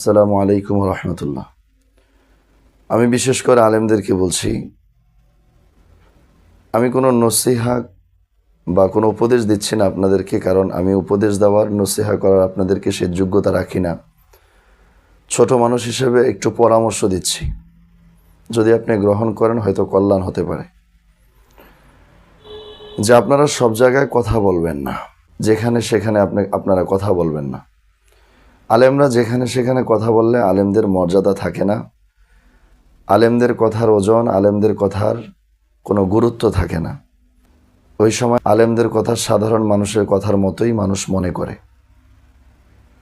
আসসালামু আলাইকুম রহমতুল্লাহ। আমি বিশেষ করে আলেমদেরকে বলছি, আমি কোনো নসিহা বা কোনো উপদেশ দিচ্ছি না আপনাদেরকে, কারণ আমি উপদেশ দেওয়ার, নসিহা করার আপনাদেরকে সে যোগ্যতা রাখি না। ছোট মানুষ হিসেবে একটু পরামর্শ দিচ্ছি। যদি আপনি গ্রহণ করেন, হয়তো কল্যাণ হতে পারে। যে আপনারা সব জায়গায় কথা বলবেন না, যেখানে সেখানে আপনি, আপনারা কথা বলবেন না। আলেমরা যেখানে সেখানে কথা বললে আলেমদের মর্যাদা থাকে না। আলেমদের কথার ওজন, আলেমদের কথার কোনো গুরুত্ব থাকে না। ওই সময় আলেমদের কথা সাধারণ মানুষের কথার মতোই মানুষ মনে করে।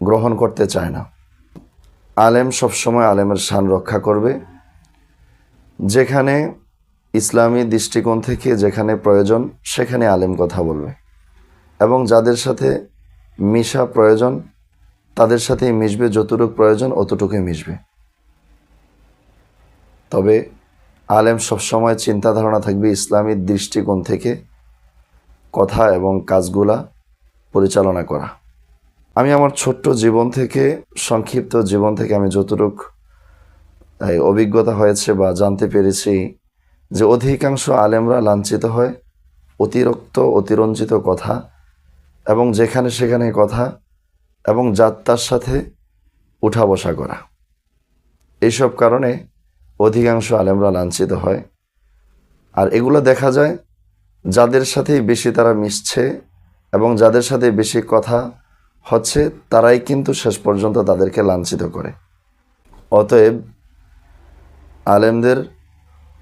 গ্রহণ করতে চায় না। আলেম সবসময় আলেমের শান রক্ষা করবে। যেখানে ইসলামী দৃষ্টিকোণ থেকে যেখানে প্রয়োজন, সেখানে আলেম কথা বলবে। এবং যাদের সাথে মিশা প্রয়োজন তাদের সাথেই মিশবে, যতটুকু প্রয়োজন অতটুকুই মিশবে। তবে আলেম সবসময় চিন্তা ধারণা থাকবে ইসলামী দৃষ্টিকোণ থেকে কথা এবং কাজগুলা পরিচালনা করা। আমি আমার ছোট্ট জীবন থেকে, সংক্ষিপ্ত জীবন থেকে আমি যতটুকু অভিজ্ঞতা হয়েছে বা জানতে পেরেছি যে অধিকাংশ আলেমরা লাঞ্ছিত হয় অতিরিক্ত, অতিরঞ্জিত কথা এবং যেখানে সেখানে কথা এবং যাত্রার সাথে উঠা বসা করা। এইসব কারণে অধিকাংশ আলেমরা লাঞ্ছিত হয়। আর এগুলো দেখা যায় যাদের সাথেই বেশি তারা মিশছে এবং যাদের সাথে বেশি কথা হচ্ছে তারাই কিন্তু শেষ পর্যন্ত তাদেরকে লাঞ্ছিত করে। অতএব আলেমদের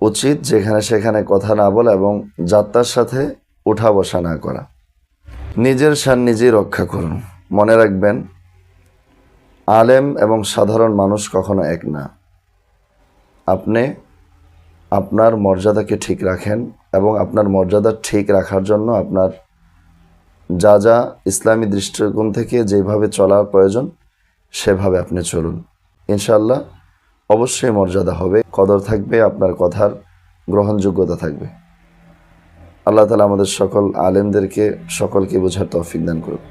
উচিত যেখানে সেখানে কথা না বলা এবং যাত্রার সাথে উঠা বসা না করা। নিজের শান নিজেই রক্ষা করুন। মনে রাখবেন, আলেম এবং সাধারণ মানুষ কখনো এক না। আপনি আপনার মর্যাদাকে ঠিক রাখেন এবং আপনার মর্যাদা ঠিক রাখার জন্য আপনার যা যা ইসলামী দৃষ্টিকোণ থেকে যেভাবে চলার প্রয়োজন, সেভাবে আপনি চলুন। ইনশাল্লাহ অবশ্যই মর্যাদা হবে, কদর থাকবে, আপনার কথার গ্রহণযোগ্যতা থাকবে। আল্লাহ তালা আমাদের সকল আলেমদেরকে সকলকে বোঝার তৌফিক দান করুন